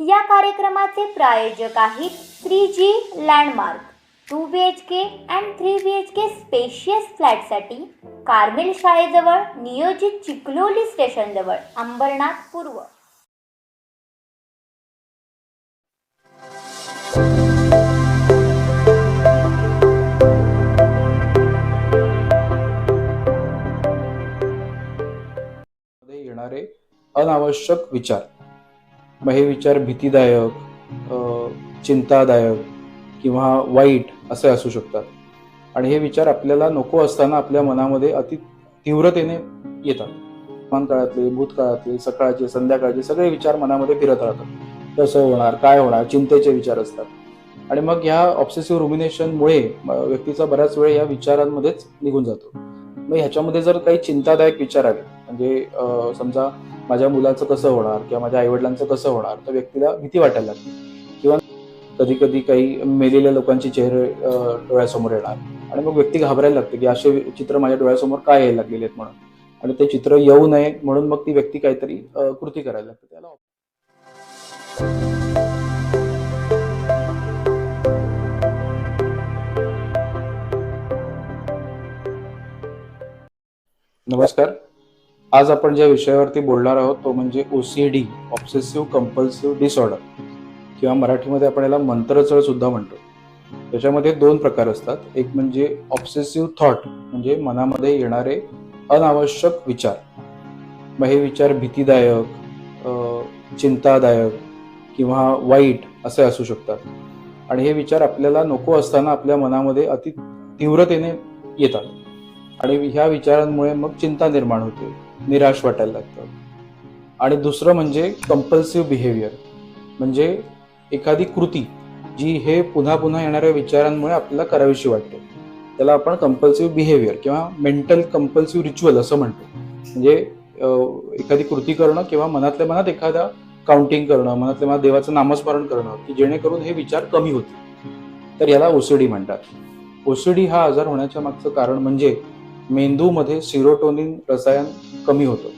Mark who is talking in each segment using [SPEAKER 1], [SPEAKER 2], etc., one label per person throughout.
[SPEAKER 1] या कार्यक्रमाचे प्रायोजक आहेत three G landmark two B H K and three B H K spacious फ्लॅटसाठी Carmel शाळेजवळ नियोजित चिखलोली स्टेशनजवळ अंबरनाथ पूर्व.
[SPEAKER 2] येणारे अनावश्यक विचार. मग हे विचार भीतीदायक चिंतादायक किंवा वाईट असे असू शकतात. आणि हे विचार आपल्याला नको असताना आपल्या मनामध्ये अति तीव्रतेने येतात. मन काळातले भूतकाळातले सकाळचे संध्याकाळचे सगळे विचार मनामध्ये फिरत राहतात. कसं होणार काय होणार चिंतेचे विचार असतात. आणि मग ह्या ऑब्सेसिव्ह रुमिनेशनमुळे व्यक्तीचा बऱ्याच वेळ या विचारांमध्येच निघून जातो. मग ह्याच्यामध्ये जर काही चिंतादायक विचार आले म्हणजे समजा माझ्या मुलाचं कसं होणार किंवा माझ्या आईवडिलांचं कसं होणार तर व्यक्तीला भीती वाटायला लागते किंवा कधी कधी काही मेलेल्या लोकांचे चेहरे डोळ्यासमोर येणार आणि मग व्यक्ती घाबरायला लागते की असे चित्र माझ्या डोळ्यासमोर काय यायला लागलेले आहेत म्हणून? आणि ते चित्र येऊ नये म्हणून मग ती व्यक्ती काहीतरी कृती करायला लागते. त्याला नमस्कार. आज आपण ज्या विषयावरती बोलणार आहोत तो म्हणजे ओसीडी ऑब्सेसिव्ह कंपल्सिव्ह डिसऑर्डर किंवा मराठीमध्ये आपण याला मंत्रचळ सुद्धा म्हणतो. त्याच्यामध्ये दोन प्रकार असतात. एक म्हणजे ऑब्सेसिव्ह थॉट म्हणजे मनामध्ये येणारे अनावश्यक विचार. मग हे विचार भीतीदायक चिंतादायक किंवा वाईट असे असू शकतात. आणि हे विचार आपल्याला नको असताना आपल्या मनामध्ये अति तीव्रतेने येतात. आणि ह्या विचारांमुळे मग चिंता निर्माण होते. निराश वाटायला लागतं. आणि दुसरं म्हणजे कंपल्सिव्ह बिहेवियर म्हणजे एखादी कृती जी हे पुन्हा पुन्हा येणाऱ्या विचारांमुळे आपल्याला करावीशी वाटते. त्याला आपण कंपल्सिव्ह बिहेवियर किंवा मेंटल कंपल्सिव्ह रिच्युअल असं म्हणतो. म्हणजे एखादी कृती करणं किंवा मनातल्या मनात एखादा काउंटिंग करणं मनातल्या मनात देवाचं नामस्मरण करणं की जेणेकरून हे विचार कमी होतील. तर याला ओसीडी म्हणतात. ओसीडी हा आजार होण्याच्या मागचं कारण म्हणजे मेंदूमध्ये सिरोटोनिन रसायन कमी होतं.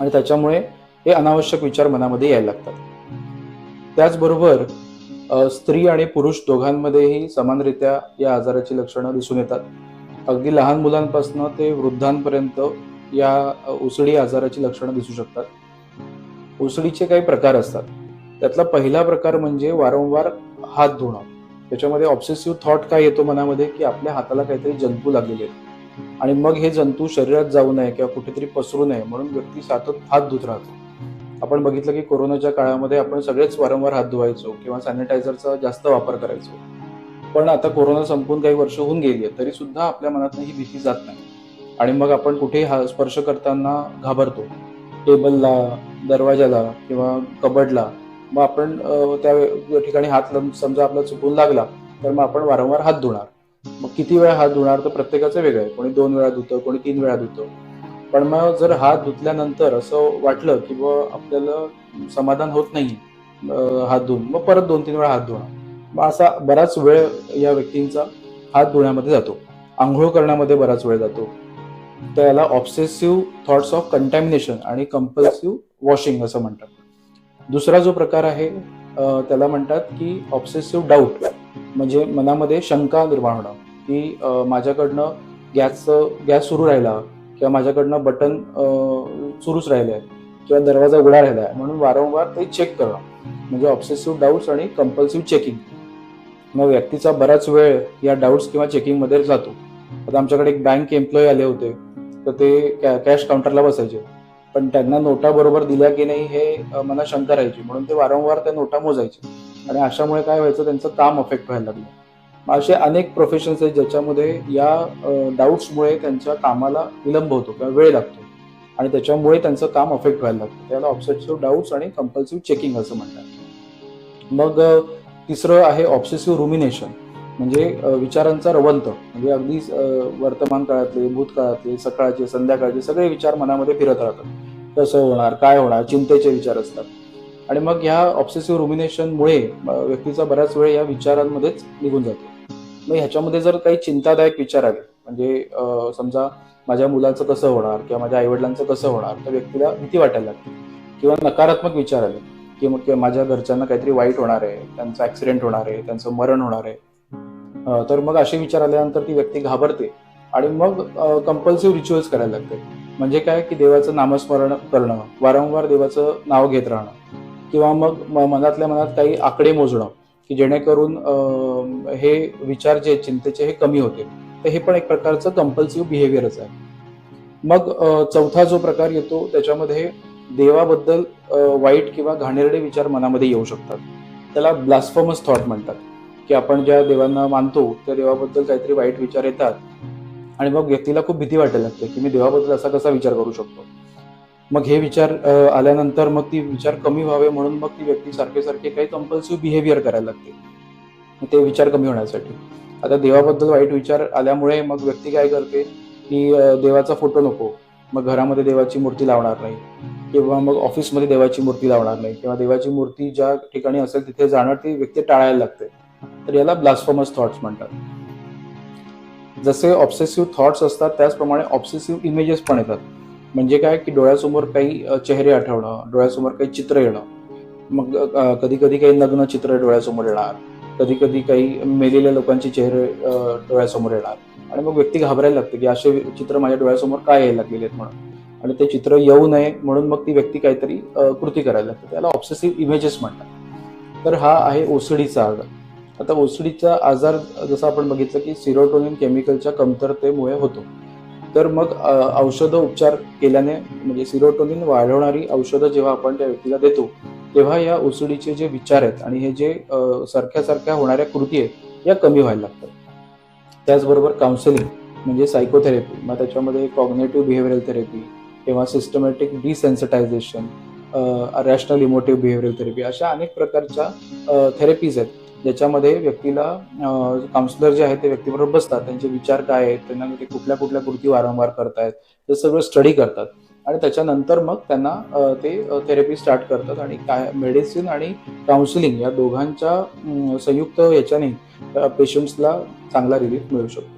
[SPEAKER 2] आणि त्याच्यामुळे हे अनावश्यक विचार मनामध्ये यायला लागतात. त्याचबरोबर स्त्री आणि पुरुष दोघांमध्येही समानरित्या या आजाराची लक्षणं दिसून येतात. अगदी लहान मुलांपासून ते वृद्धांपर्यंत या उसळी आजाराची लक्षणं दिसू शकतात. उसळीचे काही प्रकार असतात. त्यातला पहिला प्रकार म्हणजे वारंवार हात धुणं. त्याच्यामध्ये ऑब्सेसिव्ह थॉट काय येतो मनामध्ये? की आपल्या हाताला काहीतरी जंतू लागलेले आहेत. आणि मग हे जंतू शरीरात जाऊ नये किंवा कुठेतरी पसरू नये म्हणून व्यक्ती सातत हात धुत राहतो. आपण बघितलं की कोरोनाच्या काळामध्ये आपण सगळेच वारंवार हात धुवायचो किंवा सॅनिटायझरचा जास्त वापर करायचो. पण आता कोरोना संपून काही वर्ष होऊन गेली आहेत तरी सुद्धा आपल्या मनातनं ही भीती जात नाही. आणि मग आपण कुठेही हा स्पर्श करताना घाबरतो. टेबलला दरवाजाला किंवा कबडला मग आपण त्या ठिकाणी हात समजा आपला चुकून लागला तर मग आपण वारंवार हात धुणार. मग किती वेळा हात धुणार तर प्रत्येकाचं वेगळं आहे. कोणी दोन वेळा धुतं कोणी तीन वेळा धुतं. पण मग जर हात धुतल्यानंतर असं वाटलं की आपल्याला समाधान होत नाही हात धुवून मग परत दोन तीन वेळा हात धुणं मग असा बराच वेळ या व्यक्तींचा हात धुण्यामध्ये जातो. आंघोळ करण्यामध्ये बराच वेळ जातो. तर याला ऑब्सेसिव्ह थॉट्स ऑफ कंटॅमिनेशन आणि कंपल्सिव्ह वॉशिंग असं म्हणतात. दुसरा जो प्रकार आहे त्याला म्हणतात की ऑब्सेसिव्ह डाऊट म्हणजे मनामध्ये शंका निर्माण होणं की माझ्याकडनं गॅसचं गॅस सुरू राहिला किंवा माझ्याकडनं बटन सुरूच राहिलं आहे किंवा दरवाजा उघडा राहिला आहे म्हणून वारंवार ते चेक करणं. म्हणजे ऑब्सेसिव्ह डाऊट्स आणि कंपल्सिव्ह चेकिंग मग व्यक्तीचा बराच वेळ या डाऊट्स किंवा चेकिंगमध्ये जातो. आता आमच्याकडे एक बँक एम्प्लॉई आले होते तर ते कॅ कॅश काउंटरला बसायचे. पण त्यांना नोटा बरोबर दिल्या की नाही हे मला शंका राहायची. म्हणून ते वारंवार त्या नोटा मोजायचे. आणि अशामुळे काय व्हायचं त्यांचं काम अफेक्ट व्हायला लागलं. मग असे अनेक प्रोफेशन्स आहेत ज्याच्यामध्ये या डाऊट्समुळे त्यांच्या कामाला विलंब होतो किंवा वेळ लागतो. आणि त्याच्यामुळे त्यांचं काम अफेक्ट व्हायला लागतं. त्याला ऑब्सेसिव्ह डाऊट्स आणि कंपल्सिव्ह चेकिंग असं म्हणतात. मग तिसरं आहे ऑब्सेसिव्ह रुमिनेशन म्हणजे विचारांचा रवंत. म्हणजे अगदी वर्तमान काळातले भूतकाळातले सकाळचे संध्याकाळचे सगळे विचार मनामध्ये फिरत राहतात. कसं होणार काय होणार चिंतेचे विचार असतात. आणि मग ह्या ऑब्सेसिव्ह रुमिनेशनमुळे व्यक्तीचा बऱ्याच वेळ या विचारांमध्येच निघून जातो. मग ह्याच्यामध्ये जर काही चिंतादायक विचार आले म्हणजे समजा माझ्या मुलाचं कसं होणार किंवा माझ्या आईवडिलांचं कसं होणार तर व्यक्तीला भीती वाटायला लागते. किंवा नकारात्मक विचार आले की मग किंवा माझ्या घरच्यांना काहीतरी वाईट होणार आहे त्यांचं ऍक्सिडेंट होणार आहे त्यांचं मरण होणार आहे. तर मग असे विचार आल्यानंतर ती व्यक्ती घाबरते आणि मग कंपल्सिव्ह रिच्युअल्स करायला लागते म्हणजे काय की देवाचं नामस्मरण करणं वारंवार देवाचं नाव घेत राहणं. किंवा मग म- मनातल्या मनात काही आकडे मोजणं की जेणेकरून हे विचार जे चिंतेचे हे कमी होते. तर हे पण एक प्रकारचं कंपल्सिव्ह बिहेवियरच आहे. मग चौथा जो प्रकार येतो त्याच्यामध्ये देवाबद्दल वाईट किंवा घाणेरडे विचार मनामध्ये येऊ शकतात. त्याला ब्लास्फमस थॉट म्हणतात. की आपण ज्या देवांना मानतो त्या देवाबद्दल काहीतरी वाईट विचार येतात. आणि मग व्यक्तीला खूप भीती वाटायला लागते की मी देवाबद्दल असा कसा विचार करू शकतो? मग हे विचार आल्यानंतर मग ती विचार कमी व्हावे म्हणून मग ती व्यक्ती सारखे सारखे काही कंपल्सिव्ह बिहेवियर करायला लागते. ते विचार कमी होण्यासाठी. आता देवाबद्दल वाईट विचार आल्यामुळे मग व्यक्ती काय करते की देवाचा फोटो नको. मग घरामध्ये देवाची मूर्ती लावणार नाही. किंवा मग ऑफिसमध्ये देवाची मूर्ती लावणार नाही. किंवा देवाची मूर्ती ज्या ठिकाणी असेल तिथे जाणार ती व्यक्ती टाळायला लागते. तर याला ब्लास्फॉमस थॉट्स म्हणतात. जसे ऑब्सेसिव्ह थॉट्स असतात त्याचप्रमाणे ऑब्सेसिव्ह इमेजेस पण येतात. म्हणजे काय की डोळ्यासमोर काही चेहरे आठवणं डोळ्यासमोर काही चित्र येणं. मग कधी कधी काही नग्न चित्र डोळ्यासमोर येणार. कधी कधी काही मेलेल्या लोकांचे चेहरे डोळ्यासमोर येणार. आणि मग व्यक्ती घाबरायला लागते की असे चित्र माझ्या डोळ्यासमोर काय यायला लागलेले आहेत म्हणून. आणि ते चित्र येऊ नये म्हणून मग ती व्यक्ती काहीतरी कृती करायला लागते. त्याला ऑब्सेसिव्ह इमेजेस म्हणतात. तर हा आहे ओसडीचा आजार. आता ओसडीचा आजार जसं आपण बघितलं की सिरोटोनिन केमिकलच्या कमतरतेमुळे होतो. तर मग औषधं उपचार केल्याने म्हणजे सिरोटोनिन वाढवणारी औषधं जेव्हा आपण त्या व्यक्तीला देतो तेव्हा या ओसीडीचे जे विचार आहेत आणि हे जे सारख्या सारख्या होणाऱ्या कृती आहेत या कमी व्हायला लागतात. त्याचबरोबर काउन्सिलिंग म्हणजे सायकोथेरपी मग त्याच्यामध्ये कॉग्नेटिव्ह बिहेवियरल थेरपी किंवा systematic desensitisation rational emotive behavioural therapy अशा अनेक प्रकारच्या थेरपीज आहेत. ज्याच्यामध्ये व्यक्तीला काउन्सिलर जे आहेत ते व्यक्तीबरोबर बसतात. त्यांचे विचार काय आहेत? त्यांना ते कुठल्या कुठल्या कृती वारंवार करतायत? ते सगळं स्टडी करतात. आणि त्याच्यानंतर मग त्यांना ते थेरपी स्टार्ट करतात. आणि काय मेडिसिन आणि काउन्सिलिंग या दोघांच्या संयुक्त याच्याने पेशंट्सला चांगला रिलीफ मिळू शकतो.